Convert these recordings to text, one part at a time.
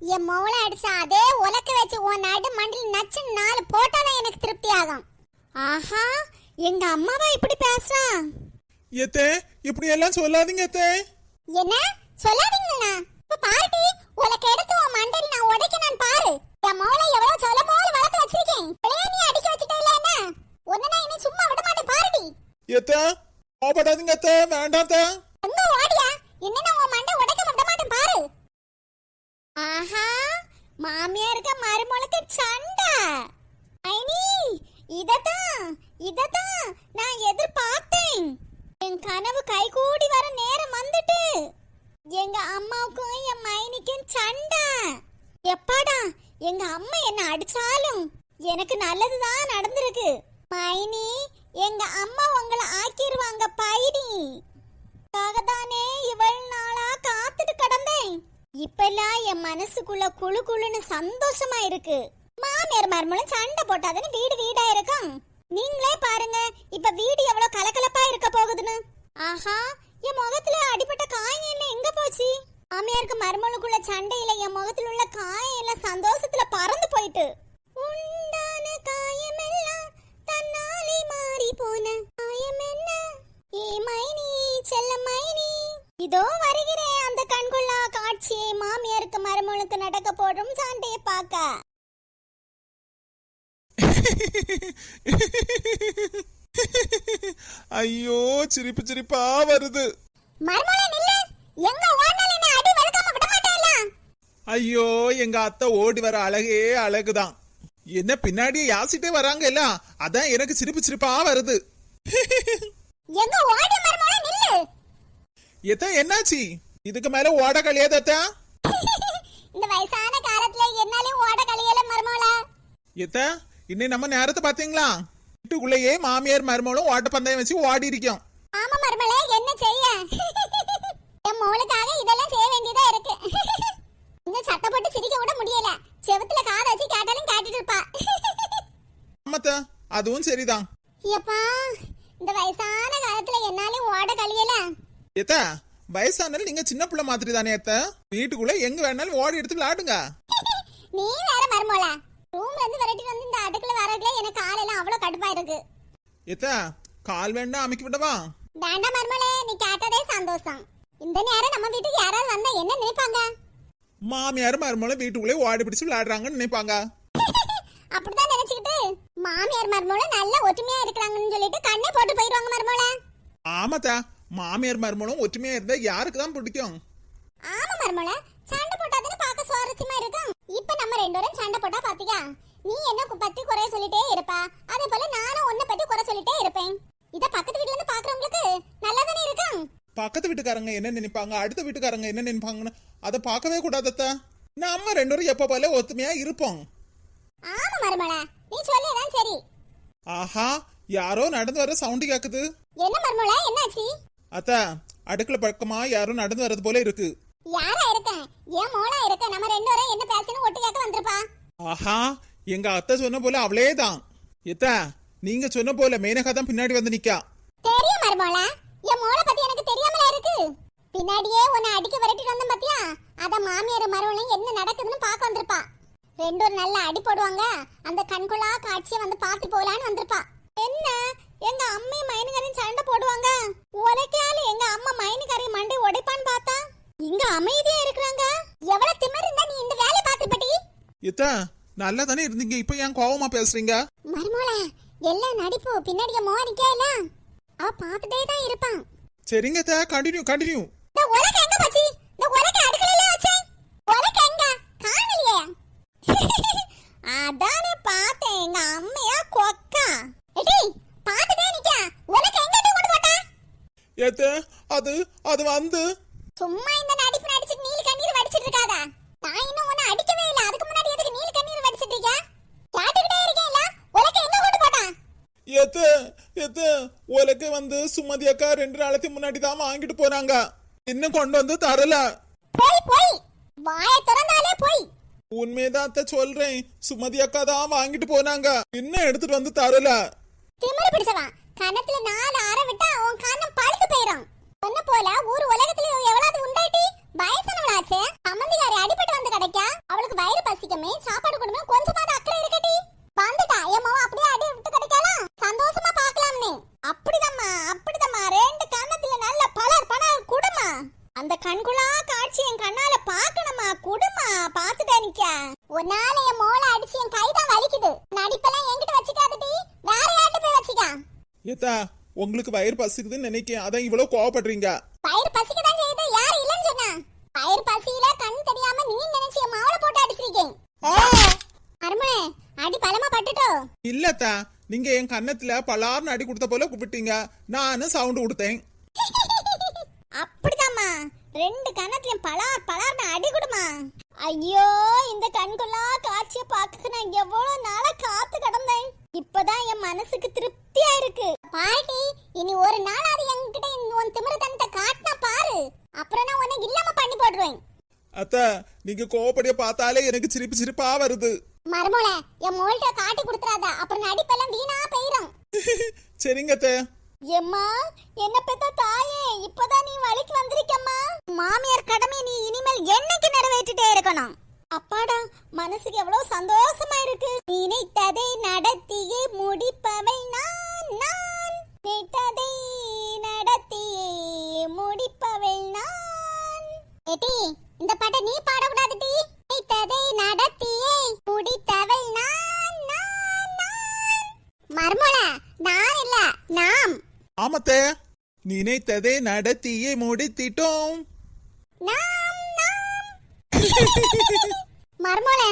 என் மோளை அடிச்ச அதே உலக்க வச்சு உன் நடு மண்டில் நச்சு நாலு போட்டாதான் எனக்கு திருப்தி ஆகும் ஆஹா எங்க அம்மாவா இப்படி பேசுறா? எத்தே இப்படி எல்லாம் சொல்லாதீங்க எத்தே. என்ன? சொல்லாதீங்கண்ணா இப்ப பாருடி உலக்க எடுத்து உன் மண்டையில் நான் உடைக்க நான் பாரு. என் மோளை எவ்வளவு சொல்ல போல வளர்த்து வச்சிருக்கேன். பிள்ளைய நீ அடிக்க வச்சுட்டே இல்ல என்ன? உன்னை நான் இனி சும்மா விட மாட்டேன். பாருடி எத்தே கோபப்படாதீங்க எத்தே. வேண்டாம் அத்தை. எங்க ஓடியா? என்ன நான் உன் ஆஹா மாமியாருக்கு மருமகளுக்கு சண்டை. ஐனி இததான் இததான் நான் எதிர்பார்த்தேன். என் கனவு கைகூடி வர நேரம் வந்துட்டு. எங்க அம்மாவுக்கும் என் மைனிக்கும் சண்டை. எப்பாடா எங்க அம்மா என்ன அடிச்சாலும் எனக்கு நல்லதுதான் நடந்திருக்கு. மைனி எங்க அம்மா உங்களை ஆக்கிருவாங்க பைனி தானே இவள் நாளா காத்துட்டு கடந்தேன். இப்பெல்லாம் என் மனசுக்குள்ள குளு குளுன்னு சந்தோஷமா இருக்கு. மாமியார் மருமகளும் சண்டை போட்டாதானே வீடு வீடா இருக்கும். நீங்களே பாருங்க இப்ப வீடு எவ்வளவு கலகலப்பா இருக்க போகுதுன்னு. ஆஹா என் முகத்துல அடிபட்ட காயம் எல்லாம் எங்க போச்சு? மாமியாருக்கு மருமகளுக்குள்ள சண்டையில என் முகத்துல உள்ள காயம் எல்லாம் சந்தோஷத்துல பறந்து போயிட்டு. ஐயோ சிரிப்பு சிரிப்பா வருது. ஐயோ எங்க அத்தை ஓடி வர அழகே அழகுதான். என்ன பின்னாடியே யாசிட்டே வராங்க இல்ல அதான் எனக்கு சிரிப்பு சிரிப்பா வருது. எத்த என்னாச்சு? இதுக்கு மேல ஓட கழியாதத்தா இந்த வயசான காலத்துல என்னாலே ஓட கழியல மருமகளே. எத்த? இன்னை நம்ம நேரத்தை பாத்தீங்களா வீட்டுக்குள்ளேயே மாமியார் மருமகளும் ஓட்டப்பந்தயம் வச்சு ஓடி இருக்கோம் ஆமா மருமகளே என்ன செய்ய? என் மோளுக்காக இதெல்லாம் செய்ய வேண்டியதா இருக்கு. இந்த சட்டை போட்டு சிரிக்க கூட முடியல. செவுத்துல காதை வச்சு கேட்டாலும் கேட்டுட்டு இருப்பா. ஆமாத்த அதுவும் சரிதான். எப்பா இந்த வயசான காலத்துல என்னாலே ஓட கழியல. எத்த வயசானாலும் நீங்க சின்ன பிள்ளை மாதிரி தானே எத்த வீட்டுக்குள்ள எங்க வேணாலும் ஓடி எடுத்து விளையாடுங்க. நீ வேற மருமோல ரூம்ல இருந்து விரட்டிட்டு வந்து இந்த அடுக்குல வரக்குள்ள எனக்கு காலெல்லாம் அவ்வளவு கடுப்பா இருக்கு. எத்த கால் வேண்டாம் அமைக்க விடவா? வேண்டாம் மருமோளே நீ கேட்டதே சந்தோஷம். இந்த நேரம் நம்ம வீட்டுக்கு யாராவது வந்தா என்ன நினைப்பாங்க? மாமியார் மருமகளும் வீட்டுக்குள்ளே ஓடி பிடிச்சு விளையாடுறாங்கன்னு நினைப்பாங்க. அப்படிதான் நினைச்சுக்கிட்டு. மாமியார் மருமோள நல்ல ஒற்றுமையா இருக்கிறாங்கன்னு சொல்லிட்டு கண்ணே போட்டு போயிருவாங்க மருமோள ஆமாத்தா மாமியார் மருமகளும் ஒற்றுமையா இருந்தா யாருக்கு தான் பிடிக்கும்? ஆமா மருமோள சண்டை பார்க்க சுவாரஸ்யமா இருக்கும் இப்ப நம்ம ரெண்டு பேரும் சண்டை போட்டா பாத்தியா? நீ என்ன பத்தி குறைய சொல்லிட்டே இருப்ப? அதே போல நானும் உன்னை பத்தி குறை சொல்லிட்டே இருப்பேன். இத பக்கத்து வீட்ல இருந்து பாக்குறவங்களுக்கு நல்லா தானே இருக்கும் பக்கத்து வீட்டுக்காரங்க என்ன நினைப்பாங்க? அடுத்த வீட்டுக்காரங்க என்ன நினைப்பாங்கன்னு அதை பார்க்கவே கூடாதத்தா. நம்ம ரெண்டு பேரும் எப்ப போல ஒத்துமையா இருப்போம். ஆமா மருமோள நீ சொல்லியதான் சரி. ஆஹா யாரோ நடந்து வர சவுண்டு கேக்குது. என்ன மருமோள என்னாச்சு? அத்தா அடுக்கல பக்கமா யாரோ நடந்து வர்றது போல இருக்கு. யாரா இருக்கேன் ஏன் மோளா இருக்க? நம்ம ரெண்டு பேரும் என்ன பேசணும் ஒட்டு கேட்க வந்திருப்பா. ஆஹா எங்க அத்தை சொன்ன போல அவளே தான் எத்தா நீங்க சொன்ன போல மேனகா தான் பின்னாடி வந்து நிக்கா. தெரியும் மருமோள. என் மோளை பத்தி எனக்கு தெரியாமல இருக்கு? பின்னாடியே உன்னை அடிக்க விரட்டிட்டு வந்தேன் பாத்தியா? அத மாமியார் மருமகளும் என்ன நடக்குதுன்னு பார்க்க வந்திருப்பா. ரெண்டு ஒரு நல்ல அடி போடுவாங்க. அந்த கண்கொள்ளா காட்சியை வந்து பார்த்து போலான்னு வந்திருப்பா. என்ன? எங்க அம்மை மைனுக்காரையும் சண்டை போடுவாங்க? உலக்கால எங்க அம்மா மைனுக்காரி மண்டை உடைப்பான்னு பார்த்தா? இங்க அமைதியா இருக்கிறாங்க. எவ்வளவு திமிர் இருந்தா நீ இந்த வேலையை பார்த்துப்பட்டி எத்தா நல்லா தானே இருந்தீங்க. இப்ப ஏன் கோவமா பேசுறீங்க? மருமோள எல்லாம் நடிப்பு பின்னாடியே மோக நிக்கல அவ பார்த்துட்டே தான் இருப்பான். சரிங்க அத்தா கண்டினியூ கண்டினியூ இந்த உலக எங்க போச்சு? இந்த உலக அடுக்கலையில வச்சே உலக எங்க? காணலையே. அதானே பார்த்தேன். எங்க அம்மையா கொக்கா. எடி பார்த்துட்டே நிக்க. உலக எங்க கொண்டு போட்டா? ஏத்த அது அது வந்து சும்மா இந்த நடிப்பு நடிச்சிட்டு நீல கண்ணீர் வடிச்சிட்டு இருக்காதா நான் இன்னும் உன்னை அடிக்கவே இல்ல. அதுக்கு முன்னாடி எதுக்கு நீல கண்ணீர் வடிச்சிட்டு இருக்க கேட்டுக்கிட்டே இருக்கேன்ல உலக எங்க கொண்டு போட்டா எத்த எத்த உலக்கு வந்து சுமதி அக்கா ரெண்டு நாளைக்கு முன்னாடி தான் வாங்கிட்டு போனாங்க. இன்னும் கொண்டு வந்து தரல. போய் போய். வாயை திறந்தாலே போய். உண்மையதான் அத்தை சொல்றேன். சுமதி அக்கா தான் வாங்கிட்டு போனாங்க. இன்னும் எடுத்துட்டு வந்து தரல. திமிரு பிடிச்சவன் கணத்துல நாலு அரை விட்டா உன் கண்ணம் பழுத்து போயிரும். சொன்ன போல ஊர் உலகத்துல எவ்வளவு உண்டாயிட்டி வயசானவளாச்சே சம்மந்திகாரி அடிபட்டு வந்து கிடைக்கா பசிக்கமே சாப்பாடு கொடுமே கொஞ்சமாவது அக்கறை இருக்கட்டி. வந்துட்டா என் அப்படியே அடி விட்டு கிடைக்கலாம் சந்தோஷமா பார்க்கலாம்னு. அப்படிதம்மா அப்படிதம்மா. ரெண்டு கண்ணத்துல நல்ல பலர் பணம் குடுமா. அந்த கண்குளா காட்சி என் கண்ணால பாக்கணுமா குடுமா பாத்துட்டா நிக்க ஒரு நாள் என் மோளை அடிச்சு என் கை தான் வலிக்குது. நடிப்பெல்லாம் என்கிட்ட வச்சுக்காதடி. வேற யார்கிட்ட போய் வச்சுக்கா? ஏத்தா உங்களுக்கு வயிறு பசிக்குதுன்னு நினைக்கேன். அதான் இவ்வளவு கோவப்படுறீங்க பயிர் பசிக்க தான் செய்யுது யார் இல்லைன்னு சொன்னா பயிர் பசியில கண் தெரியாம நீ நினைச்சு என் மாவுல போட்டு அடிச்சிருக்கேன் ஆ! அருமனே அடி பலமா பட்டுட்டோ இல்லத்தா நீங்க என் கன்னத்துல பலார்னு அடி கொடுத்த போல கூப்பிட்டீங்க. நானும் சவுண்ட் கொடுத்தேன் அப்படிதாம்மா. ரெண்டு கண்ணத்துலயும் பலார் பலார்னு அடி கொடுமா. ஐயோ இந்த கண்கொள்ளா காட்சிய பாக்க நான் எவ்வளவு நாளா காத்து கடந்தேன். இப்பதான் என் மனசுக்கு திருப்தியா இருக்கு. பாட்டி இனி ஒரு நாளாவது என்கிட்ட உன் திமிரத்தனத்தை காட்டினா பாரு. அப்புறம் நான் உன்னை இல்லாம பண்ணி போடுவேன் அத்தா நீங்க கோவப்படிய பார்த்தாலே எனக்கு சிரிப்பு சிரிப்பா வருது. மருமோள என் மோள்கிட்ட காட்டி கொடுத்துறாத. அப்புறம் நடிப்பெல்லாம் வீணா போயிரும். சரிங்க அத்தை. எம்மா என்ன பெத்த தாயே? இப்பதான் நீ வழிக்கு வந்திருக்கம்மா. மாமியார் கடமை நீ இனிமேல் என்னைக்கு நிறைவேற்றிட்டே இருக்கணும்? அப்பாடா மனசுக்கு எவ்வளவு சந்தோஷமா இருக்கு. நினைத்ததை நடத்தியே முடிப்பவள் நான் நான். நினைத்ததை நடத்தியே முடித்திட்டோம். மர்மோள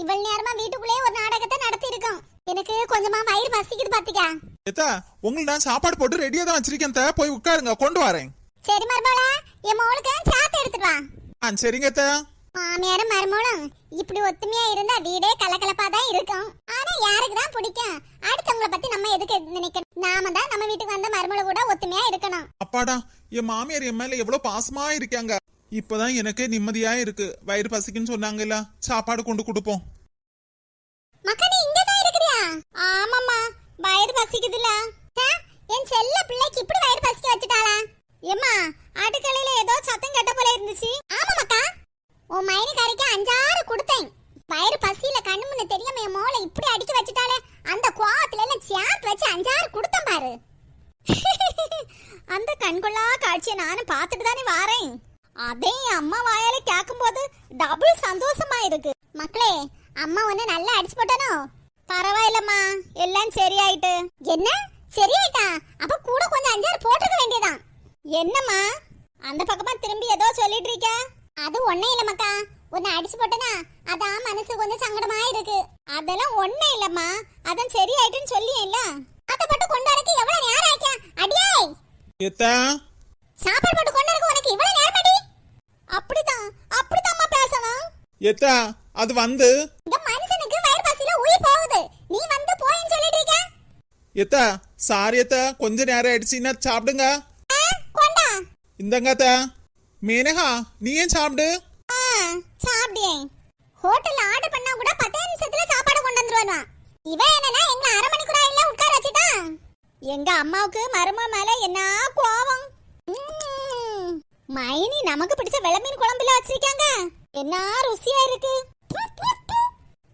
இவ்வளவு நேரமா வீட்டுக்குள்ளே ஒரு நாடகத்தை நடத்தி இருக்கோம் எனக்கு கொஞ்சமா வயிறு பசிக்குது பாத்துக்க. ஏத்தா உங்களுக்கு நான் சாப்பாடு போட்டு ரெடியா தான் வச்சிருக்கேன் அத்தை. போய் உட்காருங்க கொண்டு வரேன். சரி மர்மோள என் மோளுக்கு சாத்து எடுத்துட்டு வா. ஆ சரிங்க அத்தை. மாமியாரும் மருமகளும் இப்படி ஒத்துமையா இருந்தா வீடே கலகலப்பா தான் இருக்கும். ஆனா யாருக்கு தான் பிடிக்கும்? அடுத்தவங்கள பத்தி நம்ம எதுக்கு நினைக்கணும்? நாம தான் நம்ம வீட்டுக்கு வந்த மருமகளை கூட ஒத்துமையா இருக்கணும். அப்பாடா என் மாமியார் என் மேல எவ்வளவு பாசமா இருக்காங்க. இப்பதான் எனக்கு நிம்மதியா இருக்கு. வயிறு பசிக்குன்னு சொன்னாங்கல்ல சாப்பாடு கொண்டு கொடுப்போம். மக்கா நீ இங்க தான் இருக்கிறியா? ஆமாம்மா வயிறு பசிக்குதுல என் செல்ல பிள்ளைக்கு இப்படி வயிறு பசிக்க வச்சுட்டாளா? ஏம்மா அடுக்கலையில ஏதோ சத்தம் கேட்ட போல இருந்துச்சு. ஆமா மக்கா உன் மைனிக்காரிக்கு அஞ்சாறு கொடுத்தேன். வயிறு பசியில கண்ணு முன்ன தெரியாம என் மோளை இப்படி அடிக்க வச்சுட்டாலே அந்த கோவத்துல எல்லாம் சேர்த்து வச்சு அஞ்சாறு கொடுத்தேன் பாரு. அந்த கண்கொள்ளா காட்சியை நானும் பார்த்துட்டு தானே வாரேன். அதே என் அம்மா வாயால கேட்கும்போது டபுள் சந்தோஷமா இருக்கு மக்களே அம்மா ஒன்னு நல்லா அடிச்சு போட்டானோ? பரவாயில்லம்மா எல்லாம் சரியாயிட்டு. என்ன? சரியாயிட்டா? அப்ப கூட கொஞ்சம் அஞ்சாறு போட்டுக்க வேண்டியதான் என்னம்மா? அந்த பக்கமா திரும்பி ஏதோ சொல்லிட்டு இருக்க? அது ஒண்ணே இல்ல மக்கா. உன்னை அடிச்சு போட்டனா? அதான் மனசு கொஞ்சம் சங்கடமா இருக்கு. அதெல்லாம் ஒண்ணே இல்லம்மா. அதான் சரியாயிட்டுன்னு சொல்லியேல்ல. அத போட்டு கொண்டு வரக்கு எவ்வளவு நேரம் ஆயிக்கா அடியே! ஏத்தா சாப்பாடு போட்டு கொண்டு வரக்கு உனக்கு இவ்வளவு நேரம் அடி அப்படிதான் அப்படிதாம்மா பேசணும். ஏத்தா அது வந்து. இந்த மனுஷனுக்கு வயிறு பசியில உயிர் போகுது. நீ வந்து போயின்னு சொல்லிட்டு இருக்க. ஏத்தா சாரி ஏத்தா கொஞ்ச நேரம் ஆயிடுச்சுன்னா சாப்பிடுங்க. ஆ, கொண்டா. இந்தங்க மேனகா நீ ஏன் சாப்பிடு? ஆ, ஹோட்டல்ல ஆர்டர் பண்ணா கூட பத்தே நிமிஷத்துல சாப்பாடு கொண்டு வந்துருவான் இவன் என்னன்னா எங்களை அரை மணி கூட இல்ல உட்கார வச்சுட்டான் எங்க அம்மாவுக்கு மரும மேல என்ன கோவம் உம், மைனி நமக்கு பிடிச்ச வெளமீன் குழம்புல வச்சிருக்காங்க. என்ன ருசியா இருக்கு.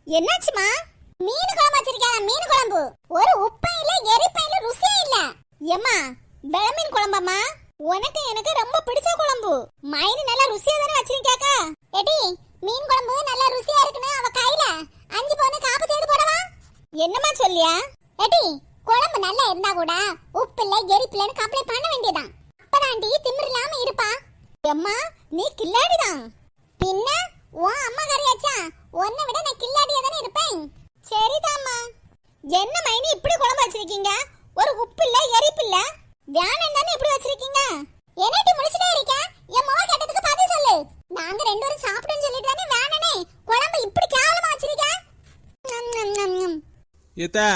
என்னாச்சுமா? மீன் குழம்பு வச்சிருக்காங்க மீன் குழம்பு? ஒரு உப்பையும் இல்ல எரிப்பையும் இல்ல ருசியே இல்ல. ஏம்மா வெளமீன் மீன் உனக்கு எனக்கு ரொம்ப பிடிச்ச குழம்பு. மைனு நல்லா ருசியா தானே வச்சிருக்காக்கா எடி மீன் குழம்பு நல்லா ருசியா இருக்குன்னு அவ கையில அஞ்சு பவுன் காப்பு தேடி போடவா? என்னம்மா சொல்லியா? எடி குழம்பு நல்லா இருந்தா கூட உப்பு இல்ல எரிப்பு கம்ப்ளைண்ட் பண்ண வேண்டியதான் அப்பதாண்டி திமிர் இல்லாம இருப்பா. எம்மா நீ கில்லாடிதான். பின்ன உன் அம்மா கறியாச்சா? உன்னை விட நான் கில்லாடியா தானே இருப்பேன். சரிதாம்மா. என்ன மைனி இப்படி குழம்பு வச்சிருக்கீங்க? ஒரு உப்பு இல்ல எரிப்பு இல்லை தியானம் தானே இப்படி வச்சிருக்கீங்க? என்னடி முடிச்சிட்டே இருக்க என் மோக கேட்டதுக்கு பதில் சொல்லு. நாங்க ரெண்டு பேரும் சாப்பிடுன்னு சொல்லிட்டு தானே வேணனே. குழம்பு இப்படி கேவலமா வச்சிருக்க. ஏத்தா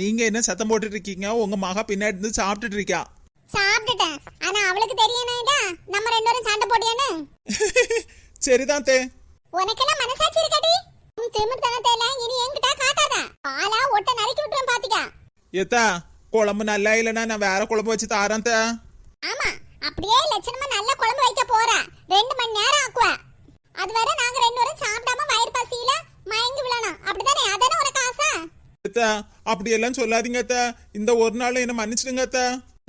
நீங்க என்ன சத்தம் போட்டுட்டு இருக்கீங்க? உங்க மகா பின்னாடி இருந்து சாப்பிட்டுட்டு இருக்கா? சாப்பிட்டுட்டேன். ஆனா அவளுக்கு தெரியணும்ல நம்ம ரெண்டு பேரும் சண்டை போடியான்னு சரிதான் தே. உனக்கெல்லாம் மனசாட்சி இருக்கடி. உன் திமிர்த்தனத்தையில இனி என்கிட்ட காட்டாத. பாலா ஒட்ட நறுக்கி விட்டுரும் பாத்துக்க. ஏத்தா குழம்பு நல்லா இல்லைன்னா நான் வேற குழம்பு வச்சு தாரேன் தே. ஆமா அப்படியே லட்சணமா நல்ல குழம்பு வைக்க போற. ரெண்டு மணி நேரம் ஆக்குவ. அது வரை நாங்க ரெண்டு பேரும் சாப்பிடாம வயிறு பசியில மயங்கி விழணும். எத்த அப்படியெல்லாம் சொல்லாதீங்க அத்த இந்த ஒரு நாள் என்ன மன்னிச்சிடுங்க அத்த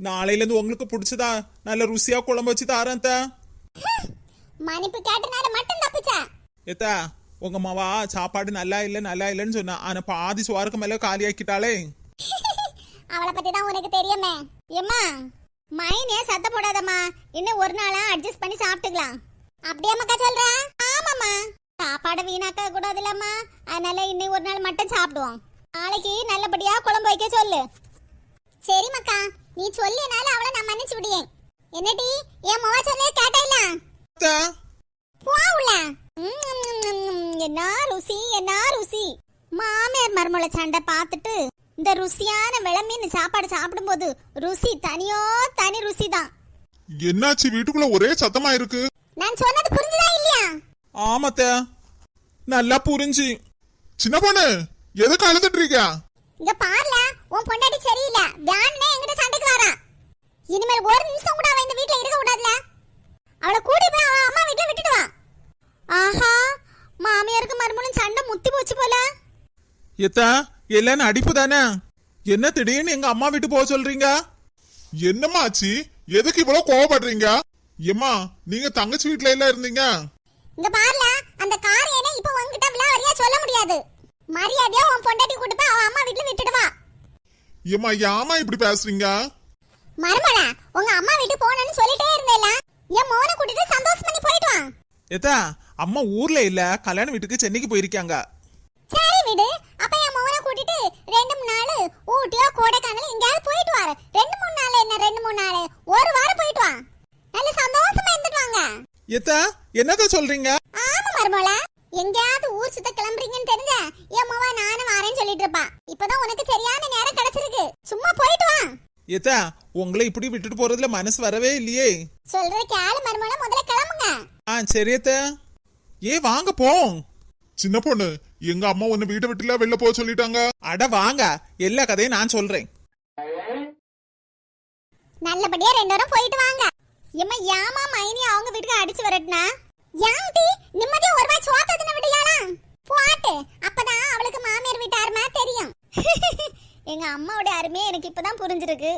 நாளையில இருந்து உங்களுக்கு பிடிச்சதா? நல்ல ருசியா குழம்பு வச்சு தாரேன் அத்த மன்னிப்பு கேட்டனால மட்டும் தப்பிச்சா? எத்த உங்க மாவா சாப்பாடு நல்லா இல்ல நல்லா இல்லைன்னு சொன்னா. ஆனா பாதி சுவாருக்கு மேல காலியாக்கிட்டாளே. அவளை பத்தி தான் உனக்கு தெரியுமே. ஏம்மா மைனே சத்த போடாதம்மா. இன்னும் ஒரு நாளா அட்ஜஸ்ட் பண்ணி சாப்பிட்டுக்கலாம். அப்படியே மக்கா சொல்ற? ஆமாம்மா. சாப்பாடு வீணாக்க கூடாது இல்லம்மா அதனால இன்னும் ஒரு நாள் மட்டும் சாப்பிடுவோம். நாளைக்கு நல்லபடியா குழம்பு வைக்க சொல்லு. சரி மக்கா நீ சொல்லினால அவளை நான் மன்னிச்சு விடியேன் என்னடி? என் மவா சொல்லே கேட்டா அத்த. போவுல. என்ன ருசி என்ன ருசி. மாமியார் மருமலை சண்டை பார்த்துட்டு இந்த ருசியான விளமீன் சாப்பாடு சாப்பிடும்போது ருசி தனியோ தனி ருசி தான் என்னாச்சு? வீட்டுக்குள்ள ஒரே சத்தமா இருக்கு. நான் சொன்னது புரிஞ்சுதா இல்லையா? ஆமாத்த. நல்லா புரிஞ்சு. சின்ன பொண்ணு எதுக்கு அழுதுட்டு இருக்க இங்க பாருல உன் பொண்டாட்டி சரியில்லை. வேணுனே என்கிட்ட சண்டைக்கு வரா. இனிமேல் ஒரு நிமிஷம் கூட அவ இந்த வீட்ல இருக்க கூடாதுல. அவளை கூட்டி போய் அவ அம்மா வீட்ல விட்டுட்டு வா. ஆஹா மாமியாருக்கு மருமகளும் சண்டை முத்தி போச்சு போல. எத்த எல்லாம் அடிப்பு தானே? என்ன திடீர்னு எங்க அம்மா வீட்டு போக சொல்றீங்க? என்னம்மா ஆச்சு? எதுக்கு இவ்வளவு கோவப்படுறீங்க? ஏம்மா நீங்க தங்கச்சி வீட்ல எல்லாம் இருந்தீங்க? இங்க பாருல அந்த காரியனை இப்ப உன்கிட்ட விலாவரியா சொல்ல முடியாது. மரியாதையா உன் பொண்டாட்டி கூட்டு போய் அவ அம்மா வீட்ல விட்டுட்டு வா. ஏம்மா ஏமா இப்படி பேசுறீங்க? மருமல உங்க அம்மா வீட்டுக்கு போகணும்னு சொல்லிட்டே இருந்தேல என் மோனை கூட்டிட்டு சந்தோஷம் பண்ணி போயிட்டு வா. எத்த அம்மா ஊர்ல இல்ல கல்யாண வீட்டுக்கு சென்னைக்கு போயிருக்காங்க. சரி விடு. அப்ப என் மோனை கூட்டிட்டு ரெண்டு மூணு நாள் ஊட்டியோ கொடைக்கானல் எங்கேயாவது போயிட்டு வர. ரெண்டு மூணு நாள் என்ன ரெண்டு மூணு நாள்? ஒரு வாரம் போயிட்டு வா. நல்ல சந்தோஷமா இருந்துட்டு வாங்க. எத்த என்னத்த சொல்றீங்க? ஆமா மருமல எங்கேயாவது ஊர் சுத்த கிளம்புறீங்கன்னு தெரிஞ்ச என் மோவா நானும் வரேன்னு சொல்லிட்டு இருப்பா. இப்பதான் உனக்கு சரியான நேரம் கிடைச்சிருக்கு. சும்மா போயிட்டு வா. எத்த உங்களை இப்படி விட்டுட்டு போறதுல மனசு வரவே இல்லையே. சொல்ற கேளு மருமல முதல்ல கிளம்புங்க. ஆ சரி அத்த ஏ வாங்க போம் சின்ன பொண்ணு. எங்க அம்மா உன்னை வீட்டை விட்டுல வெளில போக சொல்லிட்டாங்க. அட வாங்க. எல்லா கதையும் நான் சொல்றேன். நல்லபடியா ரெண்டு பேரும் போயிட்டு வாங்க. எம்மா ஏமா மைனி அவங்க வீட்டுக்கு அடிச்சு வரட்டுனா? யாண்டி நிம்மதியா ஒரு வாய் சோத்ததுன விடியாளா போட்டு. அப்பதான் அவளுக்கு மாமியார் வீட்டு அருமை தெரியும். எங்க அம்மாவோட அருமையே எனக்கு இப்பதான் புரிஞ்சிருக்கு.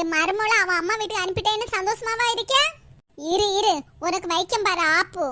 என் மருமகளை அவன் அம்மா வீட்டுக்கு அனுப்பிட்டேன்னு சந்தோஷமாவா இருக்க இரு இரு. உனக்கு வைக்கம் பாரு ஆப்பு.